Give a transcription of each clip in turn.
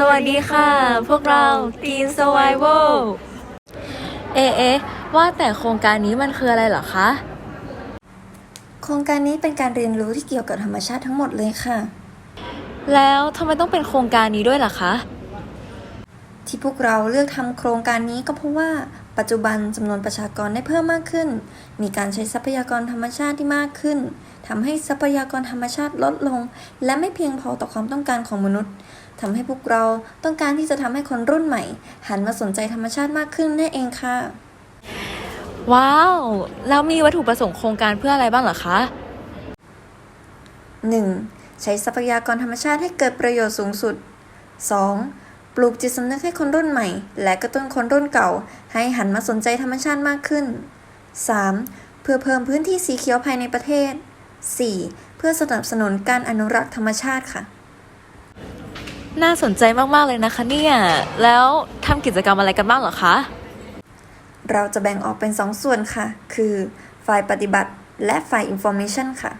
ดีค่ะ พวกเรา Teen Survival เอะเอ๊ะว่าแต่โครงการนี้มันคืออะไรเหรอคะ โครงการนี้เป็นการเรียนรู้ที่เกี่ยวกับธรรมชาติทั้งหมดเลยค่ะ แล้วทำไมต้องเป็นโครงการนี้ด้วยล่ะคะ ที่พวกเราเลือกทำโครงการนี้ก็เพราะว่าปัจจุบันจำนวนประชากรได้เพิ่มมากขึ้น มีการใช้ทรัพยากรธรรมชาติที่มากขึ้นทำให้ทรัพยากรธรรมชาติลดลง และไม่เพียงพอต่อความต้องการของมนุษย์ ทำให้พวกเราต้องการที่จะทำให้คนรุ่นใหม่ หันมาสนใจธรรมชาติมากขึ้นนั่นเองค่ะ ว้าว แล้วมีวัตถุประสงค์โครงการเพื่ออะไรบ้างเหรอคะ 1. ใช้ทรัพยากรธรรมชาติให้เกิดประโยชน์สูงสุด 2. ปลูกจิตสำนึกให้คนรุ่นใหม่ และกระตุ้นคนรุ่นเก่า ให้หันมาสนใจธรรมชาติมากขึ้น 3. เพื่อเพิ่มพื้นที่สีเขียวภายในประเทศ 4. เพื่อสนับสนุนการอนุรักษ์ธรรมชาติค่ะ น่าสนใจมาก ๆ เลยนะคะเนี่ย แล้วทำกิจกรรมอะไรกันบ้างเหรอคะ เราจะแบ่งออกเป็น2ส่วนค่ะ คือฝ่ายปฏิบัติและฝ่าย Information ค่ะ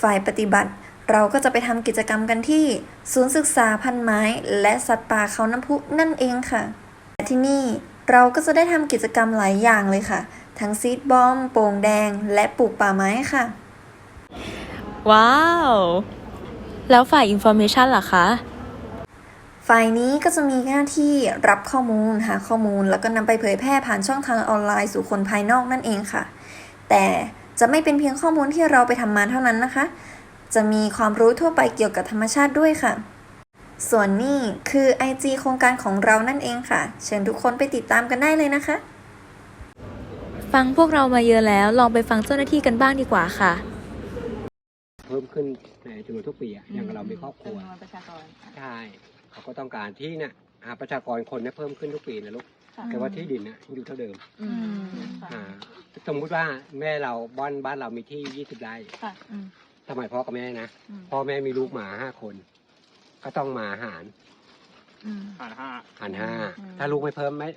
ฝ่ายปฏิบัติเราก็จะไปทำกิจกรรมกันที่ ศูนย์ศึกษาพันธุ์ไม้ และสัตว์ป่าเขาน้ำพุนั่นเองค่ะและที่นี่เราก็จะได้ทำกิจกรรมหลายอย่างเลยค่ะ ทั้งซีดบอม โป่งแดง และปลูกป่าไม้ค่ะ ว้าว แล้วฝ่าย Information ล่ะคะ ฝ่ายนี้ก็จะมีหน้าที่รับข้อมูลหาข้อมูล แล้วก็นำไปเผยแพร่ผ่านช่องทางออนไลน์สู่คนภายนอกนั่นเองค่ะ แต่จะไม่เป็นเพียงข้อมูลที่เราไปทำมาเท่านั้นนะคะ จะมีความรู้ทั่วไปเกี่ยวกับธรรมชาติด้วยค่ะ ส่วนนี้คือ IG โครงการของเรานั่นเองค่ะ เชิญทุกคนไปติดตามกันได้เลยนะคะ ฟังพวกเรามาเยอะแล้วลองไปฟังเจ้าหน้าที่กันบ้างดีกว่าค่ะ เพิ่มขึ้นในจำนวนทุกปีอะอย่างเรามีครอบครัวจำนวนประชากร ใช่ เขาก็ต้องการที่เนี่ยอ่าประชากรคนเนี่ยเพิ่มขึ้นทุกปีนะลูกค่ะ แต่ว่าที่ดินน่ะอยู่เท่าเดิมอืมค่ะ อ่าสมมุติว่าแม่เราบ้านบ้านเรามีที่ยี่สิบไร่ค่ะอืมสมัยพ่อกับแม่นะอืมพ่อแม่มีลูกหมาห้าคน ก็ต้องมาหารอืม หารห้า หารห้าอืม ถ้าลูกไม่เพิ่มไม่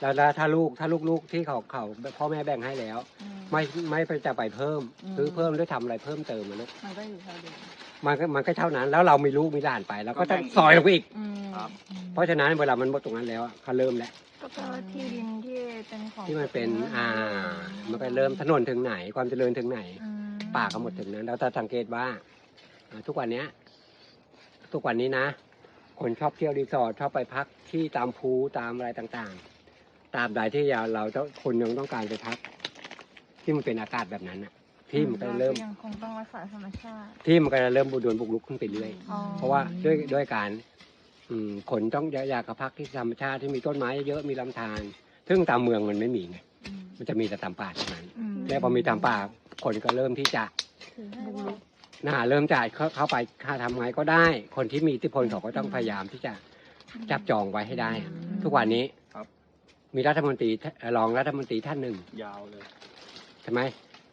แล้วแล้วถ้าลูกถ้าลูกๆที่เขาเขาพ่อแม่แบ่งให้แล้ว อืม ไม่ไม่ไปจะไปเพิ่มอืม ซื้อเพิ่มด้วยทำอะไรเพิ่มเติมมาลูกมันก็อยู่เท่าเดิม มันก็มันก็เท่านั้น แล้วเรามีลูกมีหลานไปแล้วก็ต้องซอยลงไปอีก อืมครับ เพราะฉะนั้นเวลามันหมดตรงนั้นแล้วอะเขาเริ่มแล้ว ก็เพราะว่าที่ดินที่เป็นของที่มันเป็นตัวงอ่า มันก็เริ่มถนนถึงไหน ความเจริญถึงไหน อืมป่าก็หมดถึงนั้นเราจะสังเกตว่าอ่า ทุกวันเนี้ย ทุกวันนี้นะ คนชอบเที่ยวรีสอร์ทชอบไปพักที่ตามภูตามอะไรต่างๆ ตามใดที่เราเราต้องคนยังต้องการไปพัก ที่มันเป็นอากาศแบบนั้นน่ะ ที่มันก็เริ่ม ยังคงต้องรักษาธรรมชาติ ที่มันก็จะเริ่มบูดวนบุกรุกขึ้นไปเรื่อย อ๋อ เพราะว่าด้วยด้วยการอืมคนต้องอยากกับพักที่ธรรมชาติที่มีต้นไม้เยอะๆมีลำธารซึ่งตามเมืองมันไม่มีไงอืมมันจะมีแต่ตามป่าเท่านั้นอืมแล้วพอมีตามป่าคนก็เริ่มที่จะถือให้ว่าน่าเริ่มจะเข้าเข้าไปค่าทำไงก็ได้ คนที่มีอิทธิพลเขาก็ต้องพยายามที่จะจับจองไว้ให้ได้ ทุกวันนี้ครับ มีรัฐมนตรีรองรัฐมนตรีท่านหนึ่งยาวเลย ใช่ไหม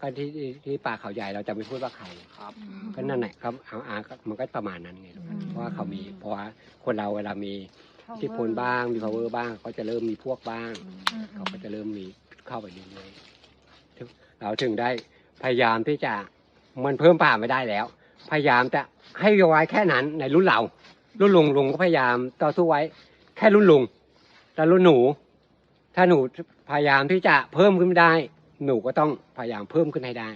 ก็ที่ที่ที่ป่าเขาใหญ่เราจะไม่พูดว่าใครครับ ก็นั่นแหละครับเอาอาก็มันก็ประมาณนั้นไงอืมเพราะว่าเขามีเพราะว่าคนเราเวลามีอิทธิพลบ้างมี power บ้างก็จะเริ่มมีพวกบ้างอืมเขาก็จะเริ่มมีเข้าไปเรื่อยๆถึงเราถึงได้พยายามที่จะมันเพิ่มป่าไม่ได้แล้ว พยายามจะให้ไว้แค่นั้นในรุ่นเรา รุ่นลุงลุงก็พยายามต่อสู้ไว้ แค่รุ่นลุงแต่รุ่นหนู ถ้าหนูพยายามที่จะเพิ่มขึ้นได้ หนูก็ต้องพยายามเพิ่มขึ้นให้ได้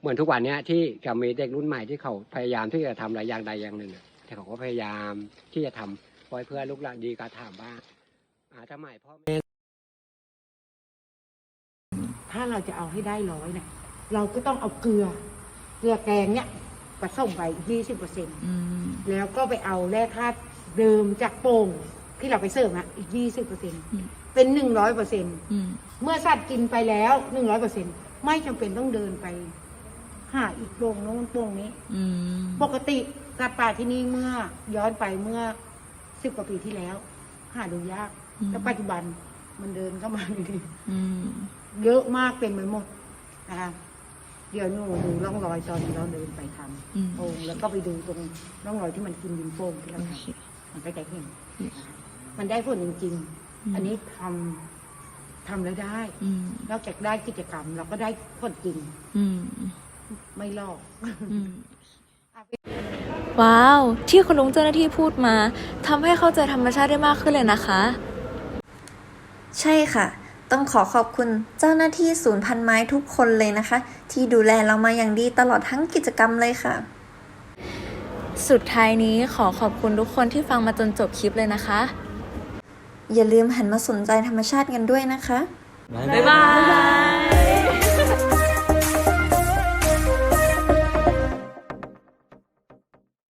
เหมือนทุกวันเนี้ยที่จะมีเด็กรุ่นใหม่ที่เขาพยายามที่จะทำอะไรอย่างใดอย่างหนึ่งอะแต่เขาก็พยายามที่จะทำไว้เพื่อลูกหลานดีการถามบ้างอ่าสมัยพ่อแม่ถ้าเราจะเอาให้ได้ร้อยเนี่ยเราก็ต้องเอาเกลือ เกลือแกงเนี่ยผสมไปยี่สิบเปอร์เซ็นต์อืมแล้วก็ไปเอาแร่ธาตุเดิมจากโป่งที่เราไปเสริมอะอีกยี่สิบเปอร์เซ็นต์ เป็นหนึ่งร้อยเปอร์เซ็นต์อืมเมื่อสัตว์กินไปแล้วหนึ่งร้อยเปอร์เซ็นต์ไม่จำเป็นต้องเดินไปหาอีกโป่งโน้นโป่งนี้ อืมปกติสัตว์ป่าที่นี่เมื่อย้อนไปเมื่อสิบกว่าปีที่แล้ว หาดูยากอืมแต่ปัจจุบันมันเดินเข้ามาในนี้อืมเยอะมากเต็มไปหมดนะคะเดี๋ยวหนูดูร่องรอยตอนเราเดินไปทอืมำโป่งแล้วก็ไปดูตรงร่องรอยที่มันกินดินโป่งที่เราโอทเคำมันก็จะเห็นนะคะมันได้ผลจริงอืมๆ อันนี้ทำทำแล้วได้ อืมนอกจากได้กิจกรรม เราก็ได้ผลจริงอืมไม่ลอก อืม ว้าว ที่คุณลุงเจ้าหน้าที่พูดมาทำให้เข้าใจธรรมชาติได้มากขึ้นเลยนะคะ ใช่ค่ะ ต้องขอขอบคุณเจ้าหน้าที่ศูนย์พันไม้ทุกคนเลยนะคะ ที่ดูแลเรามาอย่างดีตลอดทั้งกิจกรรมเลยค่ะ สุดท้ายนี้ขอขอบคุณทุกคนที่ฟังมาจนจบคลิปเลยนะคะ อย่าลืมหันมาสนใจธรรมชาติกันด้วยนะคะ บ๊ายบาย